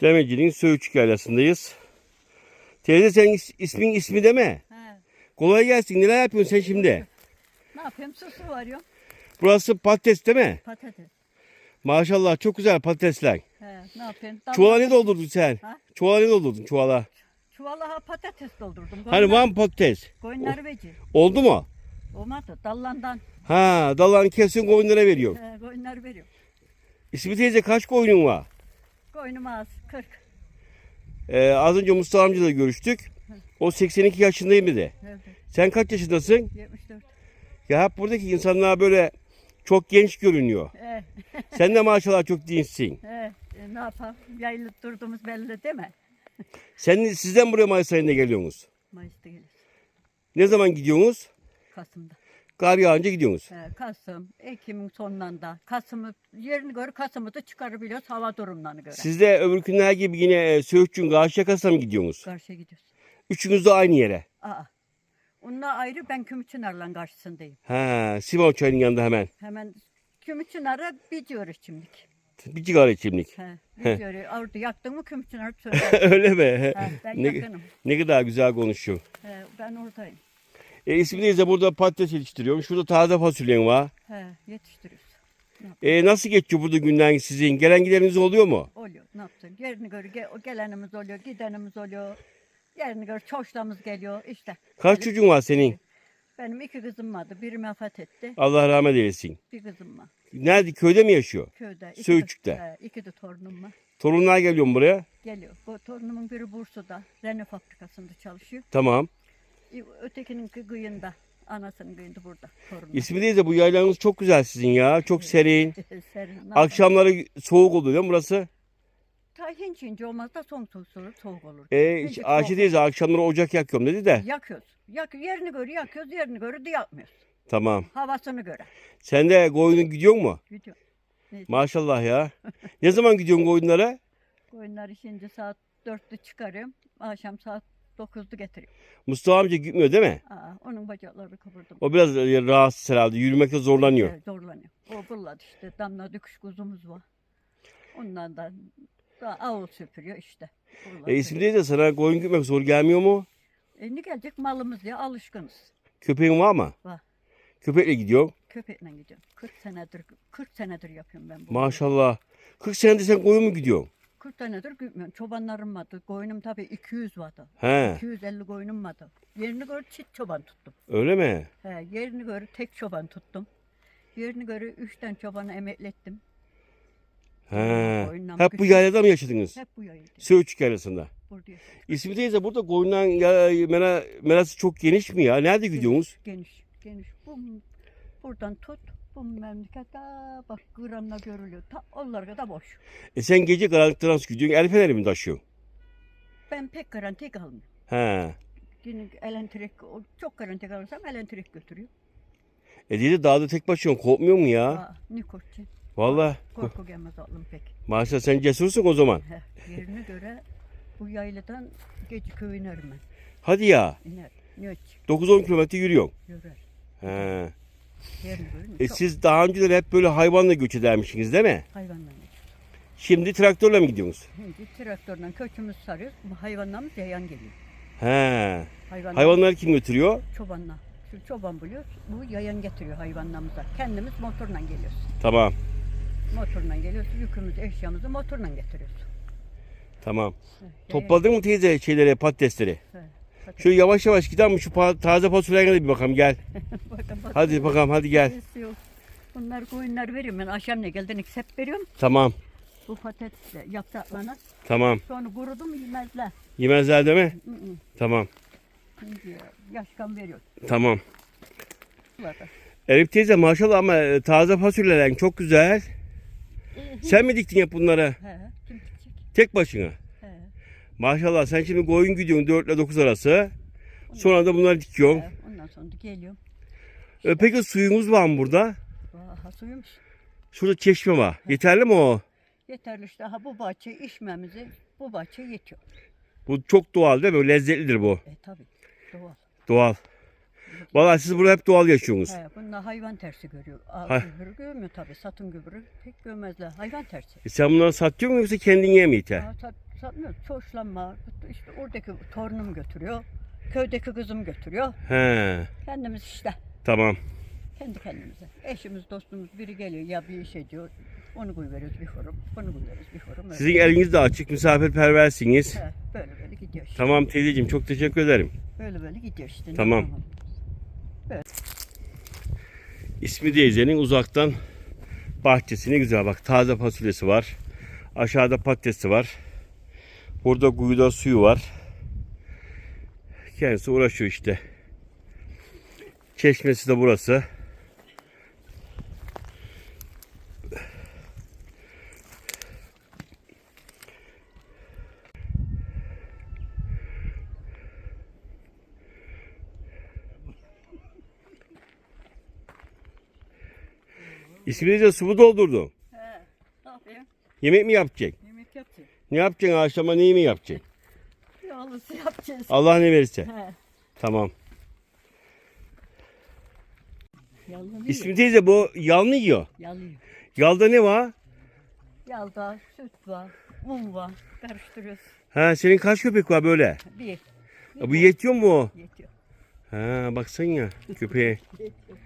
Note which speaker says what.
Speaker 1: Demeci'nin Söğütçük yaylasındayız. Teyze is- ismin ismi deme.
Speaker 2: He.
Speaker 1: Kolay gelsin. Neler yapıyorsun sen şimdi?
Speaker 2: Ne yapayım? Susu var yok.
Speaker 1: Burası patates değil mi?
Speaker 2: Patates.
Speaker 1: Maşallah çok güzel patatesler.
Speaker 2: He. Ne yapayım?
Speaker 1: Çuvala ne doldurdun sen?
Speaker 2: Ha?
Speaker 1: Çuvala ne doldurdun çuvala?
Speaker 2: Çuvala ha patates doldurdum.
Speaker 1: Hani var mı patates?
Speaker 2: Koyunları veci.
Speaker 1: Oldu mu?
Speaker 2: Olmadı. Dallandan.
Speaker 1: Ha dallarını kesiyorsun koyunlara veriyorsun.
Speaker 2: He, koyunları veriyorum.
Speaker 1: İsmi teyze kaç koyunun var?
Speaker 2: Koyunum az. 40.
Speaker 1: Ee, az önce Mustafa amcayla görüştük. O 82 yaşındayım dedi.
Speaker 2: Evet.
Speaker 1: Sen kaç yaşındasın?
Speaker 2: 74.
Speaker 1: Ya hep buradaki insanlar böyle çok genç görünüyor.
Speaker 2: He.
Speaker 1: Sen de maşallah çok dinçsin.
Speaker 2: He. E, ne yapalım? Yayılıp durduğumuz belli değil mi?
Speaker 1: Sen sizden buraya Mayıs ayında geliyorsunuz.
Speaker 2: Mayıs'ta gelir.
Speaker 1: Ne zaman gidiyorsunuz?
Speaker 2: Kasım'da.
Speaker 1: Kar yağınca gidiyorsunuz.
Speaker 2: He, Kasım, Ekim'in sonlarında. Kasım'ı yerini göre Kasım'ı da çıkarabiliyoruz hava durumlarına göre.
Speaker 1: Siz de öbür günler gibi yine e, Söğütçün Karşı Yakası'na mı gidiyorsunuz?
Speaker 2: Karşıya gidiyoruz.
Speaker 1: Üçünüz de aynı yere.
Speaker 2: Aa. Onunla ayrı ben Kümüçünar'la karşısındayım.
Speaker 1: Ha, Simon Çayı'nın yanında hemen.
Speaker 2: Hemen Kümüçünar'a gidiyoruz şimdilik.
Speaker 1: Bir sigara içimlik.
Speaker 2: He. Orada yaktın mı Kümüçünar söyle.
Speaker 1: Öyle mi?
Speaker 2: He, ben
Speaker 1: ne,
Speaker 2: yakınım.
Speaker 1: ne kadar güzel konuşuyor.
Speaker 2: He, ben oradayım.
Speaker 1: E, ismi neyse burada patates yetiştiriyorum. Şurada taze fasulyen var.
Speaker 2: He, yetiştiriyoruz.
Speaker 1: E, nasıl geçiyor burada günler sizin? Gelen gideniniz oluyor mu?
Speaker 2: Oluyor. Ne yaptın? Yerini göre ge- gelenimiz oluyor, gidenimiz oluyor. Yerini göre çoşlamız geliyor. İşte.
Speaker 1: Kaç çocuğun var senin?
Speaker 2: Benim iki kızım vardı. Biri vefat etti.
Speaker 1: Allah rahmet eylesin.
Speaker 2: Bir kızım var.
Speaker 1: Nerede? Köyde mi yaşıyor?
Speaker 2: Köyde. iki de-
Speaker 1: Söğütçük'te.
Speaker 2: He, iki de torunum var.
Speaker 1: Torunlar geliyor mu buraya?
Speaker 2: Geliyor. Bu torunumun biri Bursa'da. Renault fabrikasında çalışıyor.
Speaker 1: Tamam.
Speaker 2: Ötekinin kıyında. Anasının kıyında burada. Torunum.
Speaker 1: İsmi neyse bu yaylanız çok güzel sizin ya. Çok serin.
Speaker 2: Serin.
Speaker 1: Akşamları soğuk oluyor değil mi burası?
Speaker 2: Ta hinç hinç olmaz da soğuk soğuk soğuk, soğuk olur.
Speaker 1: E,
Speaker 2: Hinç hinç
Speaker 1: Ayşe
Speaker 2: soğuk
Speaker 1: teyze akşamları ocak yakıyorum dedi de.
Speaker 2: Yakıyoruz. Yak, yerini göre yakıyoruz, yerini göre de yakmıyoruz.
Speaker 1: Tamam.
Speaker 2: Havasını göre.
Speaker 1: Sen de koyuna gidiyor mu?
Speaker 2: Gidiyor.
Speaker 1: Maşallah ya. ne zaman gidiyorsun koyunlara?
Speaker 2: Koyunları şimdi saat 4'te çıkarıyorum. Akşam saat 9'da getiriyorum.
Speaker 1: Mustafa amca gitmiyor değil mi?
Speaker 2: Aa, onun bacakları kıvırdım.
Speaker 1: O biraz e, rahatsız herhalde. Yürümekte zorlanıyor.
Speaker 2: Evet, zorlanıyor. O fırladı işte. Damla döküş kuzumuz var. Ondan da daha avul süpürüyor işte. Fırladı.
Speaker 1: E, ismi neyse sana koyun gitmek zor gelmiyor mu?
Speaker 2: E, ne gelecek malımız ya alışkınız.
Speaker 1: Köpeğin var mı?
Speaker 2: Var.
Speaker 1: Köpekle gidiyor.
Speaker 2: Köpekle gidiyorum. 40 senedir 40 senedir yapıyorum ben bu.
Speaker 1: Maşallah. 40 senedir sen koyun mu gidiyorsun?
Speaker 2: 40 senedir gitmiyorum. Çobanlarım vardı. Koyunum tabii 200 vardı.
Speaker 1: He.
Speaker 2: 250 koyunum vardı. Yerini göre çift çoban tuttum.
Speaker 1: Öyle mi?
Speaker 2: He, yerini göre tek çoban tuttum. Yerini göre üçten çobanı emeklettim.
Speaker 1: He.
Speaker 2: Koyundan
Speaker 1: Hep bu
Speaker 2: küçük.
Speaker 1: yaylada mı yaşadınız?
Speaker 2: Hep bu yayıldı.
Speaker 1: Söğütçük yaylasında.
Speaker 2: Burada.
Speaker 1: İsmi teyze burada koyundan ya, mera, merası çok geniş mi ya? Nerede gidiyorsunuz?
Speaker 2: Geniş, geniş. Bu, buradan tut. Bu memleket daha bak kıranla görülüyor. Ta, onlar kadar boş.
Speaker 1: E sen gece karanlıkta nasıl gidiyorsun? El feneri mi taşıyorsun?
Speaker 2: Ben pek garanti kalmıyorum.
Speaker 1: He.
Speaker 2: Yine elentrik, o çok garanti kalırsam elentrik götürüyor.
Speaker 1: E dedi dağda tek başına korkmuyor mu ya?
Speaker 2: Aa, ne korkacağım?
Speaker 1: Vallahi
Speaker 2: Korku gelmez aklım pek.
Speaker 1: maşallah sen cesursun o zaman.
Speaker 2: Heh, yerine göre bu yayladan gece köy inerim ben.
Speaker 1: Hadi ya.
Speaker 2: İner. Ne öt?
Speaker 1: 9-10 kilometre yürüyorsun.
Speaker 2: Yürür.
Speaker 1: He. E
Speaker 2: çok
Speaker 1: siz daha önceleri hep böyle hayvanla göç edermişsiniz değil mi?
Speaker 2: hayvanla geçiyor.
Speaker 1: Şimdi traktörle mi gidiyorsunuz?
Speaker 2: Şimdi traktörle kökümüz sarıyoruz. Bu hayvanlarımız yayan geliyor.
Speaker 1: He.
Speaker 2: Hayvanlar,
Speaker 1: Hayvanları kim götürüyor?
Speaker 2: çobanla. Şu çoban buluyor. Bu yayan getiriyor hayvanlarımıza. Kendimiz motorla geliyoruz.
Speaker 1: Tamam.
Speaker 2: Motorla geliyoruz. Yükümüzü, eşyamızı motorla getiriyoruz.
Speaker 1: Tamam.
Speaker 2: Yayan-
Speaker 1: Topladın mı teyze şeyleri, patatesleri? Şöyle yavaş yavaş gidelim? Şu taze fasulyene de bir bakalım gel.
Speaker 2: bakın.
Speaker 1: Hadi bakalım hadi gel.
Speaker 2: Bunlar koyunlar veriyorum ben. Akşam ne geldiğini hep veriyorum.
Speaker 1: Tamam.
Speaker 2: Bu patatesle yapraklarına.
Speaker 1: Tamam.
Speaker 2: Sonra kurudum yemezler.
Speaker 1: Yemezler değil mi?
Speaker 2: Hı hı.
Speaker 1: Tamam.
Speaker 2: Yaşkan veriyor.
Speaker 1: Tamam. Elif teyze maşallah ama e, taze fasulyeler çok güzel. Sen mi diktin hep bunları?
Speaker 2: He, kim gidecek?
Speaker 1: Tek başına. Maşallah sen şimdi koyun gidiyorsun 4 ile 9 arası. Sonra da bunları dikiyorsun.
Speaker 2: Ondan sonra da geliyorum.
Speaker 1: E, peki suyumuz var mı burada?
Speaker 2: Aha suyumuş.
Speaker 1: Şurada çeşme var. Yeterli mi o?
Speaker 2: Yeterli işte ha bu bahçe içmemizi bu bahçe yetiyor.
Speaker 1: Bu çok doğal değil mi? Lezzetlidir bu.
Speaker 2: E tabi doğal.
Speaker 1: Doğal. Vallahi siz burada hep doğal yaşıyorsunuz.
Speaker 2: He, bunlar hayvan tersi görüyor. Al,
Speaker 1: Ha.
Speaker 2: gübrü görmüyor tabi. Satın gübrü pek görmezler. Hayvan tersi.
Speaker 1: E sen bunları satıyor musun yoksa kendin yemeye iter?
Speaker 2: Ha, tat, Satmıyoruz. Çoğuşlanma. İşte oradaki torunum götürüyor. Köydeki kızım götürüyor.
Speaker 1: He.
Speaker 2: Kendimiz işte.
Speaker 1: Tamam.
Speaker 2: Kendi kendimize. Eşimiz, dostumuz biri geliyor ya bir iş ediyor. Onu koyuveriyoruz bir forum. Bunu koyuveriyoruz bir forum. öyle.
Speaker 1: Sizin eliniz de açık, misafirperversiniz.
Speaker 2: He, böyle böyle gidiyor işte.
Speaker 1: Tamam teyzeciğim çok teşekkür ederim.
Speaker 2: Böyle böyle gidiyor işte. ne
Speaker 1: Tamam.
Speaker 2: yapalım?
Speaker 1: İsmi teyzenin uzaktan bahçesi ne güzel bak taze fasulyesi var. Aşağıda patatesi var. Burada kuyuda suyu var. Kendisi uğraşıyor işte. Çeşmesi de burası. İsmi teyze su mu doldurdun?
Speaker 2: He, ne yapayım?
Speaker 1: Yemek mi yapacak? Ne yapacaksın akşama neyi mi yapacaksın?
Speaker 2: Yağlısı yapacağız.
Speaker 1: Allah ne verirse.
Speaker 2: He.
Speaker 1: Tamam.
Speaker 2: Yalını
Speaker 1: İsmi teyze bu yal mı yiyor?
Speaker 2: Yalıyor.
Speaker 1: Yalda ne var?
Speaker 2: Yalda süt var, un var. Karıştırıyoruz.
Speaker 1: Ha senin kaç köpek var böyle?
Speaker 2: Bir.
Speaker 1: Ya bu yetiyor mu o?
Speaker 2: Yetiyor.
Speaker 1: Ha baksana ya köpeğe.
Speaker 2: Yetiyor.